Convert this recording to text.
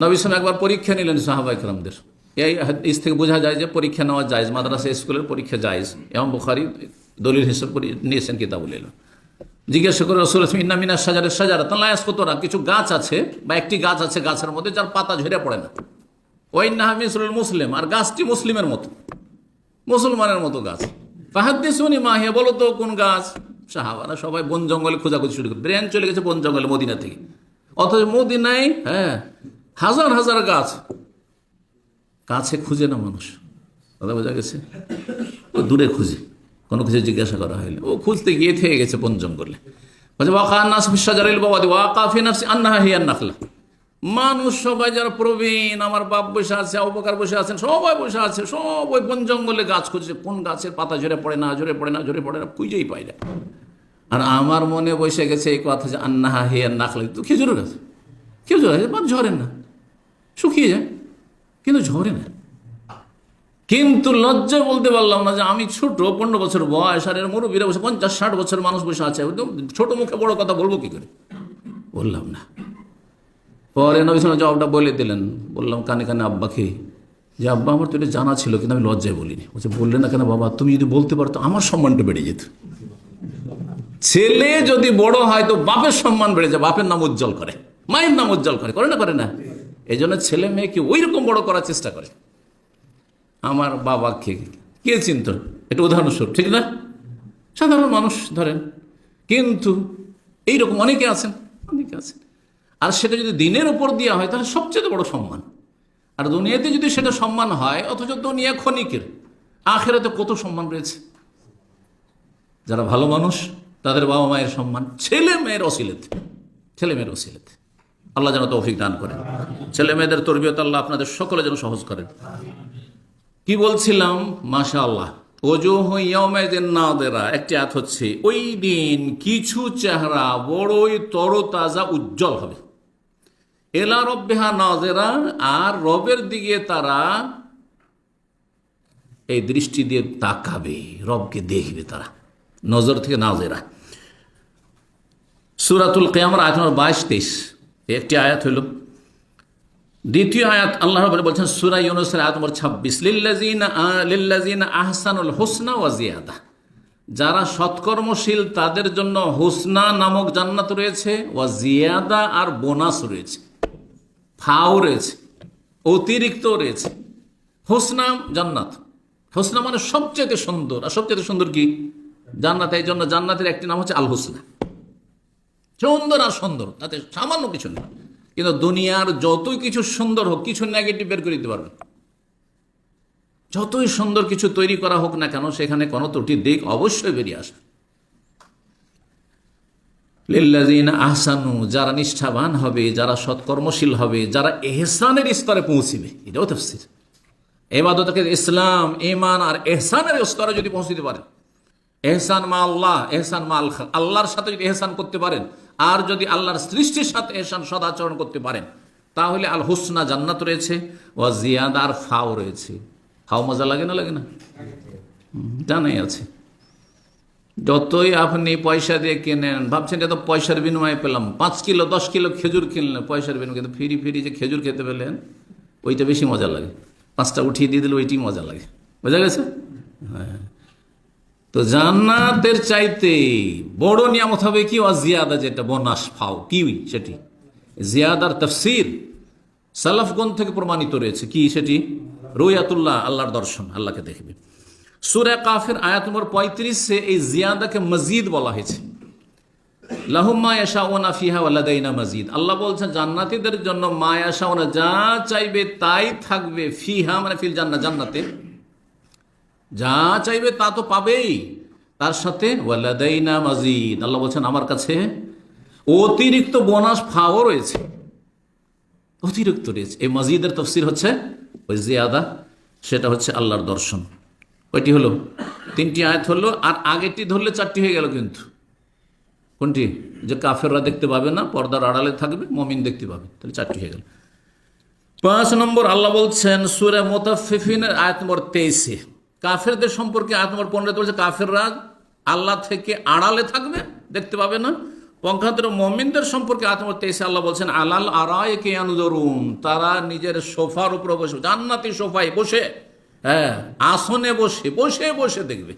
নবিসাম একবার পরীক্ষা নিলেন সাহাবা ইকরামদের এই হাদিস থেকে বোঝা যায় যে পরীক্ষা নেওয়া যায় মাদ্রাসা, স্কুলের পরীক্ষা যায় এবং বুখারি দলিল হিসেবে নিয়েছেন কিতাবুল এলম জিজ্ঞাসা করে রসুল ইন্না মিনা সাজারের সাজারা তালায়াস কতরা কিছু গাছ আছে বা একটি গাছ আছে গাছের মধ্যে, যার পাতা ঝরে পড়ে না। ওই নাহামিসুল মুসলিম। আর গাছটি মুসলিমের মতো। মুসলমানের মতো গাছ। ফাহাদ্দি মাহিয়া বলো তো কোন গাছ? সাহাবারা সবাই বন জঙ্গলে খোঁজাখুঁজি শুরু করে, ব্রেন চলে গেছে বন জঙ্গলে মদিনা থেকে। অথচ মদিনায় হ্যাঁ হাজার হাজার গাছ। কাছে খুঁজে না মানুষ। কথা বোঝা গেছে? ও দূরে খুঁজে। কোনো কিছু জিজ্ঞাসা করা হয়নি। ও খুঁজতে গিয়ে থেকে গেছে বন জঙ্গলে। বলছে ওয়াকা নাস সাজারিল বাবাদি ওয়াকা ফিনাফসি আন্না হিয়ান নাখলা। মানুষ সবাই যারা প্রবীণ, আমার বাপ বসে আছে অবকার বসে আছেন, সবাই বসে আছে সব ওই বন জঙ্গলে গাছ খুঁজছে। কোন গাছের পাতা ঝরে পড়ে না, ঝরে পড়ে না, ঝরে পড়ে না, খুঁজেই পাই না। আর আমার মনে বসে গেছে এই কথা যে আন্না হিয়ান নাখলা। তো খেজুর গাছ। খেজুর গাছ বা ঝরে না। শুকিয়ে যায় কিন্তু ঝরে না। কিন্তু লজ্জা বলতে পারলাম না যে আমি ছোট, পনেরো বছর বয়স, আর এর মুরব্বীরা বসে পঞ্চাশ, ষাট বছর মানুষ বসে আছে। ছোট মুখে বড় কথা বলব কি করে? বললাম না। পরে নবী জবাবটা বলে দিলেন। বললাম, কানে কানে আব্বাকে, যে আব্বা, আমার তো এটা জানা ছিল, কিন্তু আমি লজ্জায় বলিনি। বলছে, বললে না কেন বাবা? তুমি যদি বলতে পারতো, আমার সম্মানটা বেড়ে যেত। ছেলে যদি বড় হয়, তো বাপের সম্মান বেড়ে যায়, বাপের নাম উজ্জ্বল করে। মায়ের নাম উজ্জ্বল করে করে না করে না? এই জন্য ছেলে মেয়েকে ওই রকম বড় করার চেষ্টা করে। আমার বাবাকে কে চিনত? এটা উদাহরণস্বরূপ, ঠিক না? সাধারণ মানুষ ধরেন, কিন্তু এইরকম অনেকে আছেন অনেকে আছেন। আর সেটা যদি দিনের উপর দেওয়া হয়, তাহলে সবচেয়ে বড় সম্মান। আর দুনিয়াতে যদি সেটা সম্মান হয়, অথচ দুনিয়া ক্ষণিকের, আখেরাতে কত সম্মান রয়েছে? যারা ভালো মানুষ, তাদের বাবা মায়ের সম্মান, ছেলে মেয়ের অসিলেতে, ছেলে মেয়ের অসিলেতে। আল্লাহ যেন তৌফিক দান করেন। ছেলে মেয়েদের তরবিয়ত আল্লাহ আপনাদের সকলে যেন সহজ করেন। কি বলছিলাম? মাশা আল্লাহ নাদেরা একটি আয়াত হচ্ছে, ওই দিন কিছু চেহারা বড়ই তরতাজা উজ্জ্বল হবে। এলা রব্বেহা নাজেরা আর রবের দিকে তারা এই দৃষ্টি দিয়ে তাকাবে, রবকে দেখবে তারা। নজর থেকে নাজেরা সুরাতুল কেয়ামর নম্বর বাইশ, তেইশ। একটি আয়াত হইল দ্বিতীয় আয়াত আল্লাহ রব বলছেন, সুরা ইউনুসের আয়াত নম্বর ছাব্বিশ লিল্লাজিনা আহসানুল হোসনা ওয়া জিয়াদা যারা সৎকর্মশীল, তাদের জন্য হোসনা নামক জান্নাত রয়েছে, ওয়া জিয়াদা আর বোনাস রয়েছে। ফাও রয়েছে, অতিরিক্ত রয়েছে। হোসনা জান্নাত। হোসনা মানে সবচেয়ে সুন্দর। আর সবচেয়ে সুন্দর কি? জান্নাত। এই জন্য জান্নাতের একটি নাম হচ্ছে আল হোসনা সুন্দর আর সুন্দর, তাতে সামান্য কিছু নেই। কিন্তু দুনিয়ার যতই কিছু সুন্দর হোক, কিছু নেগেটিভ বের করে দিতে পারবে। যতই সুন্দর কিছু তৈরি করা হোক না কেন, সেখানে কোনো ত্রুটি দিক অবশ্যই বেরিয়ে আসে লিল্লাজিন আহসানু, যারা নিষ্ঠাবান হবে, যারা সৎকর্মশীল হবে, যারা এহসানের স্তরে পৌঁছিবে, এটাও তফসির। এবাদতকে ইসলাম ইমান আর এহসানের স্তরে যদি পৌঁছতে পারেন এহসান মা আল্লাহ, এহসান মা আল খাল- আল্লাহর সাথে যদি এহসান করতে পারেন আর যদি আল্লাহর সৃষ্টির সাথে এহসান সদাচরণ করতে পারেন, তাহলে আল হুসনা জান্নাত রয়েছে ও জিয়াদার ফাও রয়েছে। ফাও মজা লাগে না লাগে না? জানাই আছে। যতই আপনি পয়সা দিয়ে কেনেন, ভাবছেন এটা তো পয়সার বিনিময়ে পেলাম, পাঁচ কিলো, দশ কিলো খেজুর কিনলেন, পয়সার বিনিময়ে, কিন্তু ফিরি ফিরি যে খেজুর খেতে পেলেন, ওইটা বেশি মজা লাগে। পাঁচটা উঠিয়ে দিয়ে দিলে ওইটি মজা লাগে। বোঝা গেছে? হ্যাঁ। তো জান্নাতের চাইতে বড় নিয়ামত হবে কি? জিয়াদা যেটা, বনাস ফাও। কি সেটি? জিয়াদার তফসির সালাফগণ থেকে প্রমাণিত রয়েছে। কি সেটি? রুয়াতুল্লাহ, আল্লাহর দর্শন, আল্লাহকে দেখবে। সুরে কাফের আয়াত নম্বর পঁয়ত্রিশে এই জিয়াদাকে মজিদ বলা হয়েছে। লাহুম্মা ইয়াশাউনা ফিহা ওয়ালাদাইনা মজিদ। আল্লাহ বলছেন, জান্নাতীদের জন্য মা ইয়াশাউনা যা চাইবে তাই থাকবে ফিহা মানে ফিল জান্নাত, জান্নাতে। যা চাইবে তা তো পাবেই। তার সাথে মাজিদ, আল্লাহ বলছেন, আমার কাছে অতিরিক্ত বোনাস ফাও রয়েছে। অতিরিক্ত রয়েছে। এই মসজিদের তফসির হচ্ছে ওই জিয়াদা, সেটা হচ্ছে আল্লাহর দর্শন। ওইটি হলো? তিনটি আয়াত হলো, আর আগেরটি ধরলে চারটি হয়ে গেল কিন্তু। কোনটি? যে কাফেররা দেখতে পাবে না, পর্দার আড়ালে থাকবে, মমিন দেখতে পাবে, তাহলে চারটি হয়ে গেল। পাঁচ নম্বর, আল্লাহ বলছেন, সুরে মোতাফিফিনের আয়াত নম্বর তেইশে। কাফেরদের সম্পর্কে আয়াত নম্বর পনেরোতে বলছে, কাফেররা আল্লাহ থেকে আড়ালে থাকবে। দেখতে পাবে না। পঙ্খান্তর মমিনদের সম্পর্কে আত্মত তেইশে আল্লাহ বলছেন, আলাল আড়ায় কে আনুদরুন তারা নিজের সোফার উপরে বসে, জান্নাতি সোফায় বসে। হ্যাঁ আসনে বসে বসে বসে দেখবে।